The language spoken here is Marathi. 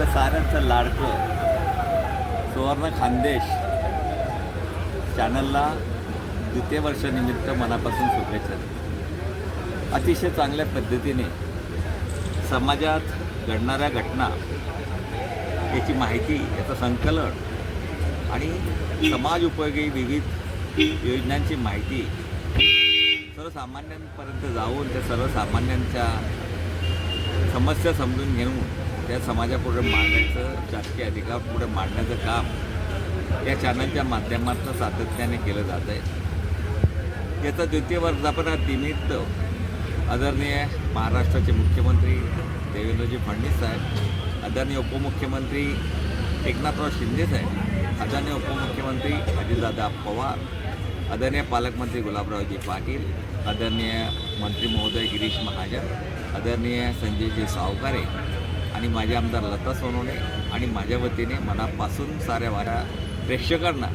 आपलं साऱ्यांचं लाडकं सुवर्ण खानदेश चॅनलला द्वितीय वर्षानिमित्त मनापासून शुभेच्छा. अतिशय चांगल्या पद्धतीने समाजात घडणाऱ्या घटना याची माहिती याचं संकलन आणि समाज उपयोगी विविध योजनांची माहिती सर्वसामान्यांपर्यंत जाऊन त्या सर्वसामान्यांच्या समस्या समजून घेऊन त्या समाजापुढे मांडण्याचं शासकीय अधिकार पुढे मांडण्याचं काम या चॅनलच्या माध्यमातून सातत्याने केलं जात आहे. याचा द्वितीय वर्धापनानिमित्त आदरणीय महाराष्ट्राचे मुख्यमंत्री देवेंद्रजी फडणवीस साहेब आदरणीय उपमुख्यमंत्री एकनाथराव शिंदे साहेब आदरणीय उपमुख्यमंत्री अजितदादा पवार आदरणीय पालकमंत्री गुलाबरावजी पाटील आदरणीय मंत्री महोदय गिरीश महाजन आदरणीय संजयजी सावकारे आणि माझे आमदार लता सोनवणे आणि माझ्या वतीने मनापासून साऱ्या वाऱ्या प्रेक्षकांना